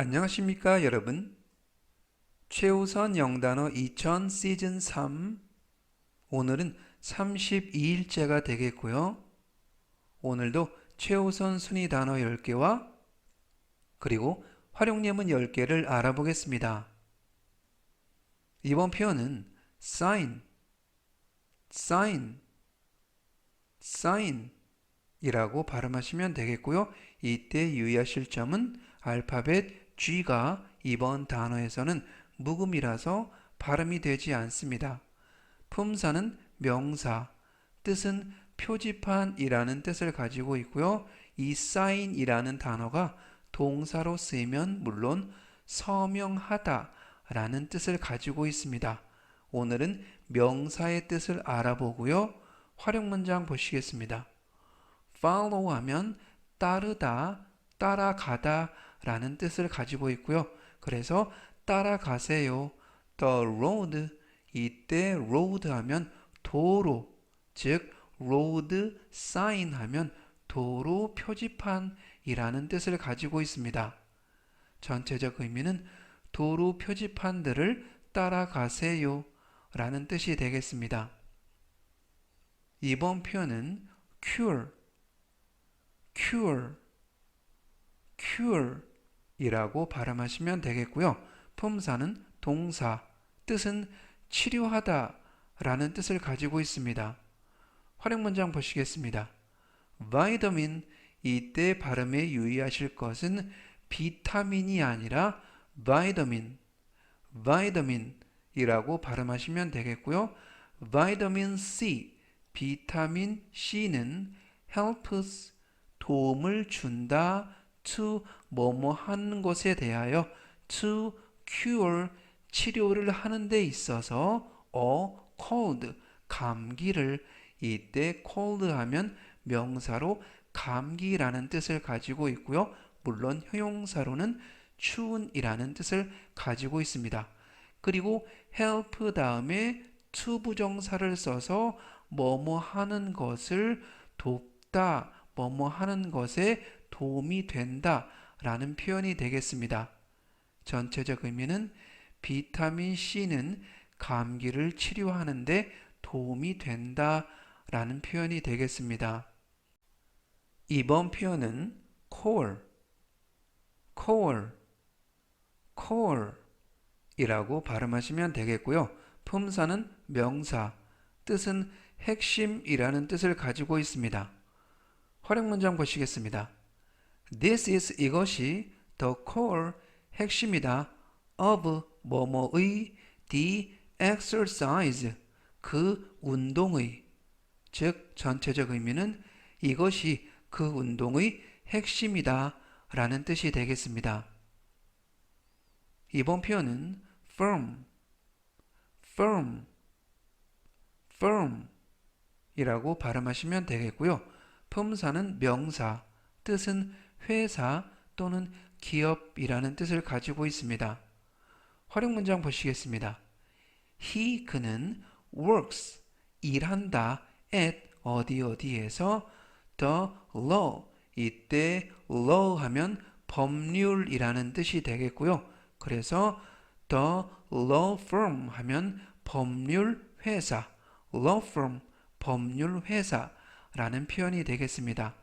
안녕하십니까 여러분? 최우선 영단어 2000 시즌 3 오늘은 32일째가 되겠고요. 오늘도 최우선 순위 단어 10개와 그리고 활용예문 10개를 알아보겠습니다. 이번 표현은 sign, sign, sign 이라고 발음하시면 되겠고요. 이때 유의하실 점은 알파벳 G가 이번 단어에서는 묵음이라서 발음이 되지 않습니다. 품사는 명사, 뜻은 표지판이라는 뜻을 가지고 있고요. 이 sign이라는 단어가 동사로 쓰이면 물론 서명하다 라는 뜻을 가지고 있습니다. 오늘은 명사의 뜻을 알아보고요. 활용 문장 보시겠습니다. follow 하면 따르다, 따라가다 라는 뜻을 가지고 있고요. 그래서 따라가세요. The road. 이때 road 하면 도로, 즉 road sign 하면 도로 표지판이라는 뜻을 가지고 있습니다. 전체적 의미는 도로 표지판들을 따라가세요 라는 뜻이 되겠습니다. 이번 표현은 cure, cure, cure 이라고 발음하시면 되겠고요. 품사는 동사, 뜻은 치료하다 라는 뜻을 가지고 있습니다. 활용 문장 보시겠습니다. vitamin 이때 발음에 유의하실 것은 비타민이 아니라 vitamin, vitamin 이라고 발음하시면 되겠고요. vitamin C, 비타민 C는 helps, 도움을 준다, to 뭐뭐 하는 것에 대하여 to cure 치료를 하는 데 있어서 a cold 감기를 이때 cold 하면 명사로 감기라는 뜻을 가지고 있고요. 물론 형용사로는 추운이라는 뜻을 가지고 있습니다. 그리고 help 다음에 to 부정사를 써서 뭐뭐 하는 것을 돕다, 뭐뭐 하는 것에 도움이 된다 라는 표현이 되겠습니다. 전체적 의미는 비타민 C는 감기를 치료하는데 도움이 된다 라는 표현이 되겠습니다. 이번 표현은 core, core, core 이라고 발음하시면 되겠고요. 품사는 명사, 뜻은 핵심이라는 뜻을 가지고 있습니다. 활용 문장 보시겠습니다. This is 이것이 the core 핵심이다 of 뭐뭐의 the exercise 그 운동의 즉 전체적 의미는 이것이 그 운동의 핵심이다 라는 뜻이 되겠습니다. 이번 표현은 firm, firm, firm 이라고 발음하시면 되겠고요. 품사는 명사, 뜻은 회사 또는 기업이라는 뜻을 가지고 있습니다. 활용 문장 보시겠습니다. He 그는 works 일한다 at 어디 어디에서 the law 이때 law 하면 법률이라는 뜻이 되겠고요. 그래서 the law firm 하면 법률 회사, law firm 법률 회사라는 표현이 되겠습니다.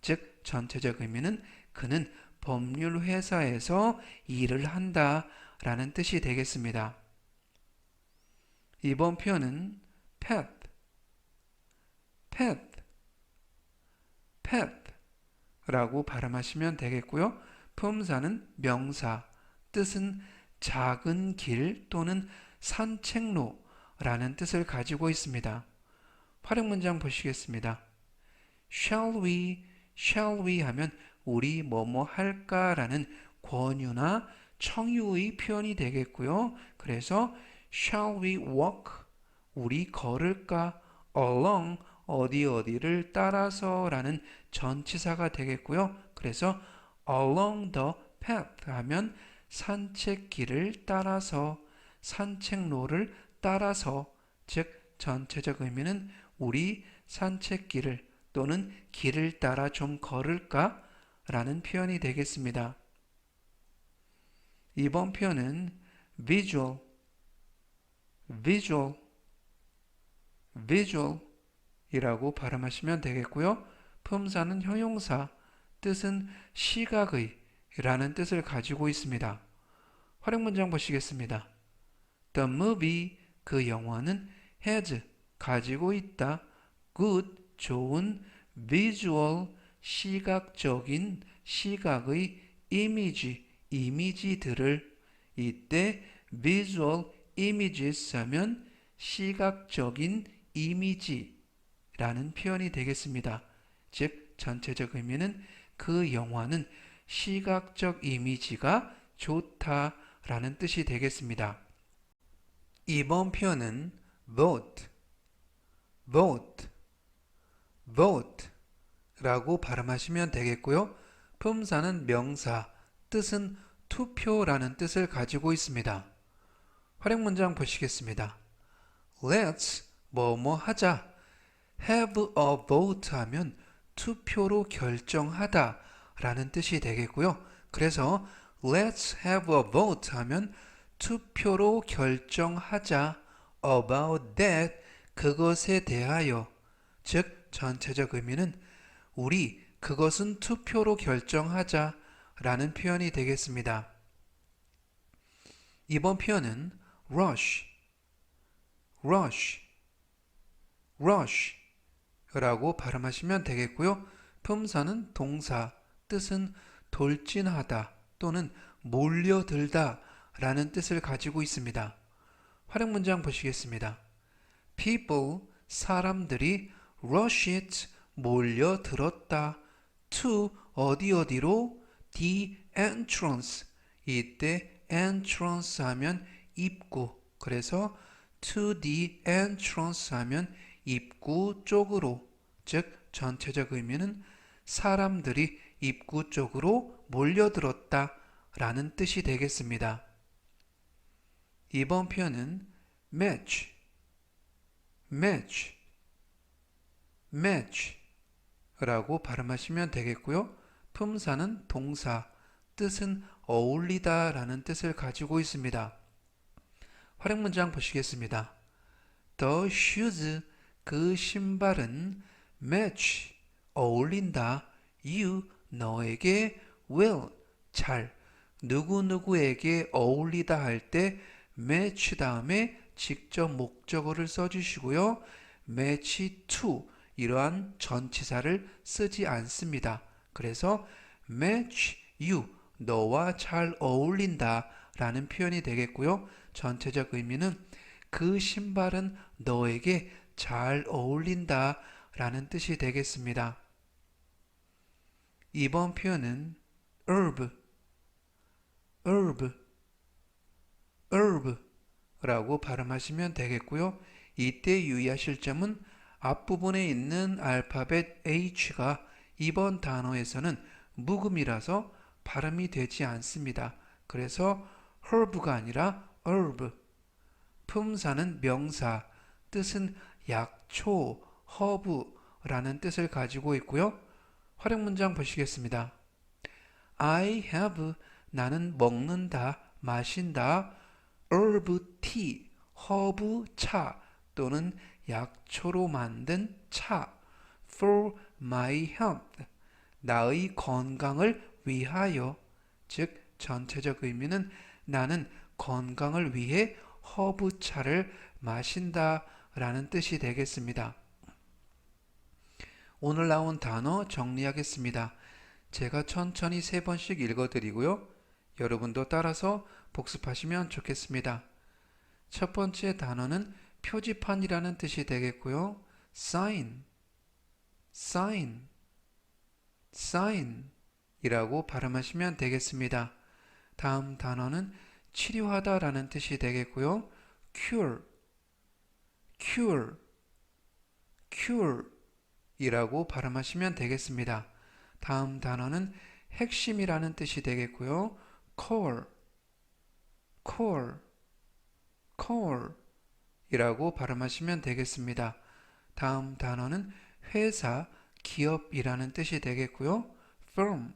즉 전체적 의미는 그는 법률 회사에서 일을 한다 라는 뜻이 되겠습니다. 이번 표현은 pet, pet, pet 라고 발음하시면 되겠고요. 품사는 명사, 뜻은 작은 길 또는 산책로라는 뜻을 가지고 있습니다. 활용 문장 보시겠습니다. Shall we shall we 하면 우리 뭐뭐 할까라는 권유나 청유의 표현이 되겠고요. 그래서 shall we walk 우리 걸을까 along 어디 어디를 따라서라는 전치사가 되겠고요. 그래서 along the path 하면 산책길을 따라서 산책로를 따라서 즉 전체적 의미는 우리 산책길을 또는 길을 따라 좀 걸을까? 라는 표현이 되겠습니다. 이번 표현은 visual, visual, visual 이라고 발음하시면 되겠고요. 품사는 형용사, 뜻은 시각의 라는 뜻을 가지고 있습니다. 활용 문장 보시겠습니다. The movie, 그 영화는 has, 가지고 있다. good, 좋은, visual, 시각적인, 시각의 이미지, 이미지들을 이때 visual images 하면 시각적인 이미지라는 표현이 되겠습니다. 즉 전체적 의미는 그 영화는 시각적 이미지가 좋다라는 뜻이 되겠습니다. 이번 표현은 vote, vote, vote 라고 발음하시면 되겠고요. 품사는 명사, 뜻은 투표라는 뜻을 가지고 있습니다. 활용 문장 보시겠습니다. Let's 뭐뭐 하자. Have a vote 하면 투표로 결정하다 라는 뜻이 되겠고요. 그래서 Let's have a vote 하면 투표로 결정하자 about that 그것에 대하여 즉 전체적 의미는 우리 그것은 투표로 결정하자 라는 표현이 되겠습니다. 이번 표현은 rush, rush, rush 라고 발음하시면 되겠고요. 품사는 동사, 뜻은 돌진하다 또는 몰려들다 라는 뜻을 가지고 있습니다. 활용 문장 보시겠습니다. People, 사람들이 rush it, 몰려들었다. to, 어디 어디로? the entrance. 이때 entrance 하면 입구. 그래서 to the entrance 하면 입구 쪽으로. 즉, 전체적 의미는 사람들이 입구 쪽으로 몰려들었다. 라는 뜻이 되겠습니다. 이번 표현은 match, match, match 라고 발음하시면 되겠고요. 품사는 동사, 뜻은 어울리다 라는 뜻을 가지고 있습니다. 활용 문장 보시겠습니다. The shoes, 그 신발은 match, 어울린다. You, 너에게 will, 잘, 누구누구에게 어울리다 할 때 match 다음에 직접 목적어를 써주시고요. match to, 이러한 전치사를 쓰지 않습니다. 그래서 match you, 너와 잘 어울린다 라는 표현이 되겠고요. 전체적 의미는 그 신발은 너에게 잘 어울린다 라는 뜻이 되겠습니다. 이번 표현은 herb, herb, herb 라고 발음하시면 되겠고요. 이때 유의하실 점은 앞부분에 있는 알파벳 H가 이번 단어에서는 묵음이라서 발음이 되지 않습니다. 그래서 herb가 아니라 herb. 품사는 명사, 뜻은 약초, 허브라는 뜻을 가지고 있고요. 활용 문장 보시겠습니다. I have 나는 먹는다, 마신다. herb tea, 허브 차 또는 약초로 만든 차 for my health 나의 건강을 위하여 즉 전체적 의미는 나는 건강을 위해 허브차를 마신다 라는 뜻이 되겠습니다. 오늘 나온 단어 정리하겠습니다. 제가 천천히 세 번씩 읽어드리고요. 여러분도 따라서 복습하시면 좋겠습니다. 첫 번째 단어는 표지판이라는 뜻이 되겠고요. sign, sign, sign 이라고 발음하시면 되겠습니다. 다음 단어는 치료하다 라는 뜻이 되겠고요. cure, cure, cure 이라고 발음하시면 되겠습니다. 다음 단어는 핵심이라는 뜻이 되겠고요. core, core, core 이라고 발음하시면 되겠습니다. 다음 단어는 회사, 기업이라는 뜻이 되겠고요. firm,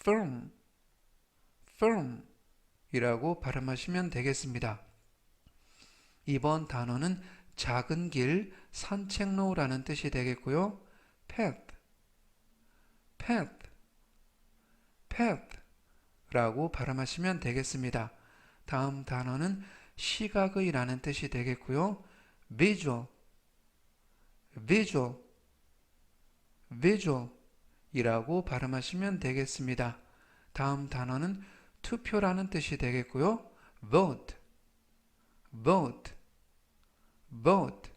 firm, firm 이라고 발음하시면 되겠습니다. 이번 단어는 작은 길, 산책로라는 뜻이 되겠고요. path, path, path 라고 발음하시면 되겠습니다. 다음 단어는 시각의라는 뜻이 되겠고요. visual, visual, visual 이라고 발음하시면 되겠습니다. 다음 단어는 투표라는 뜻이 되겠고요. vote, vote, vote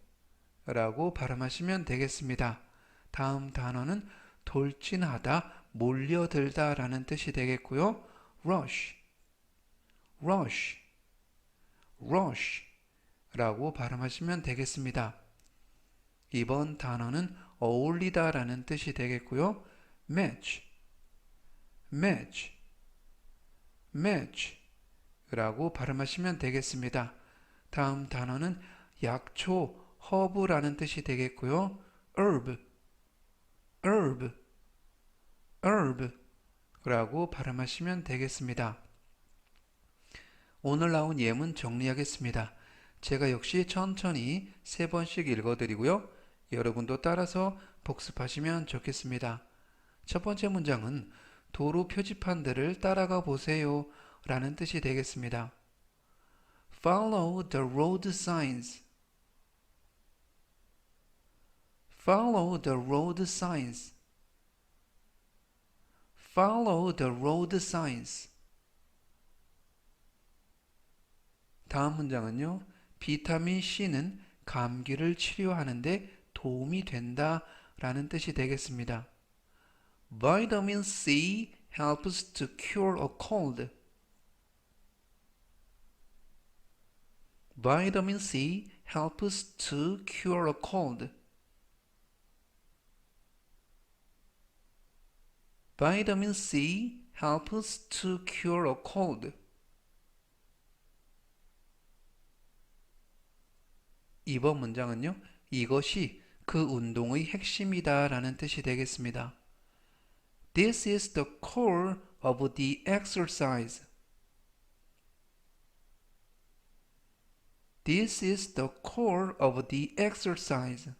라고 발음하시면 되겠습니다. 다음 단어는 돌진하다, 몰려들다 라는 뜻이 되겠고요. rush, rush, rush 라고 발음하시면 되겠습니다. 이번 단어는 어울리다 라는 뜻이 되겠고요. match, match, match 라고 발음하시면 되겠습니다. 다음 단어는 약초, 허브라는 뜻이 되겠고요. herb, herb, herb 라고 발음하시면 되겠습니다. 오늘 나온 예문 정리하겠습니다. 제가 역시 천천히 세 번씩 읽어드리고요. 여러분도 따라서 복습하시면 좋겠습니다. 첫 번째 문장은 도로 표지판들을 따라가 보세요 라는 뜻이 되겠습니다. Follow the road signs. Follow the road signs. Follow the road signs. 다음 문장은요. 비타민 C는 감기를 치료하는데 도움이 된다 라는 뜻이 되겠습니다. Vitamin C helps to cure a cold. Vitamin C helps to cure a cold. Vitamin C helps to cure a cold. 이번 문장은요. 이것이 그 운동의 핵심이다 라는 뜻이 되겠습니다. This is the core of the exercise. This is the core of the exercise.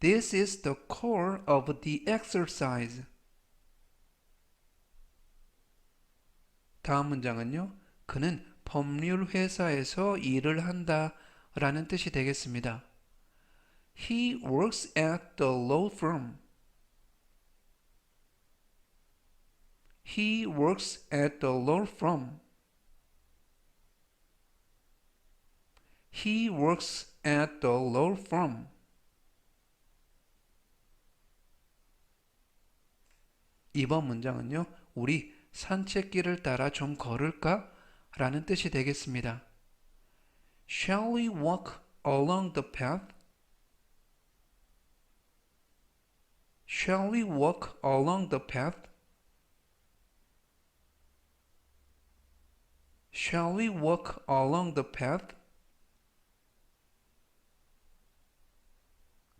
This is the core of the exercise. 다음 문장은요. 그는 법률 회사에서 일을 한다 라는 뜻이 되겠습니다. He works at the law firm. He works at the law firm. He works at the law firm. 이번 문장은요, 우리 산책길을 따라 좀 걸을까? 라는 뜻이 되겠습니다. Shall we walk along the path? Shall we walk along the path? Shall we walk along the path?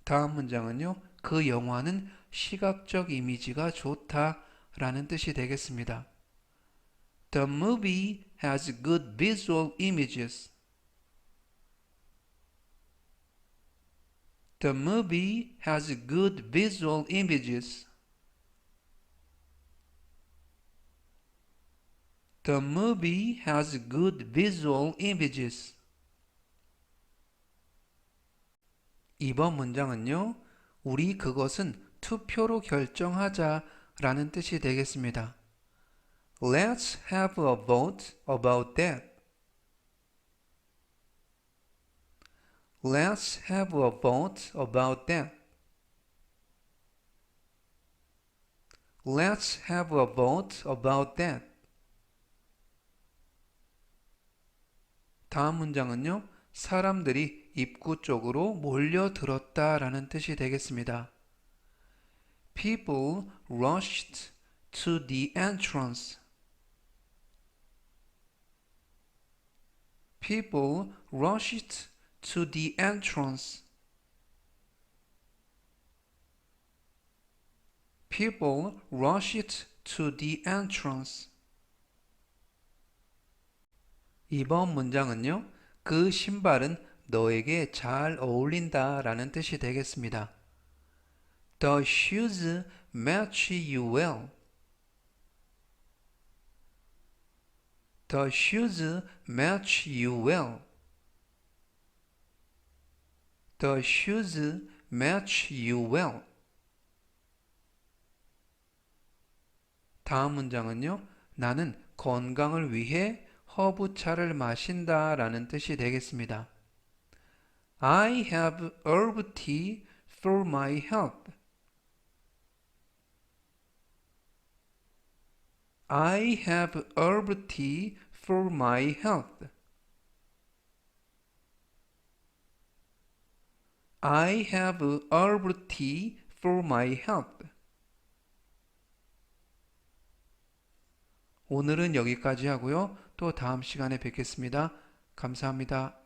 다음 문장은요. 그 영화는 시각적 이미지가 좋다 라는 뜻이 되겠습니다. The movie has good visual images. The movie has good visual images. The movie has good visual images. 이번 문장은요, 우리 그것은 투표로 결정하자 라는 뜻이 되겠습니다. Let's have a vote about that. Let's have a vote about that. Let's have a vote about that. 다음 문장은요. 사람들이 입구 쪽으로 몰려들었다라는 뜻이 되겠습니다. People rushed to the entrance. People rushed to the entrance. People rushed to the entrance. 이번 문장은요, 그 신발은 너에게 잘 어울린다 라는 뜻이 되겠습니다. The shoes match you well. The shoes match you well. The shoes match you well. 다음 문장은요. 나는 건강을 위해 허브차를 마신다 라는 뜻이 되겠습니다. I have herb tea for my health. I have herb tea for my health. I have herb tea for my health. 오늘은 여기까지 하고요. 또 다음 시간에 뵙겠습니다. 감사합니다.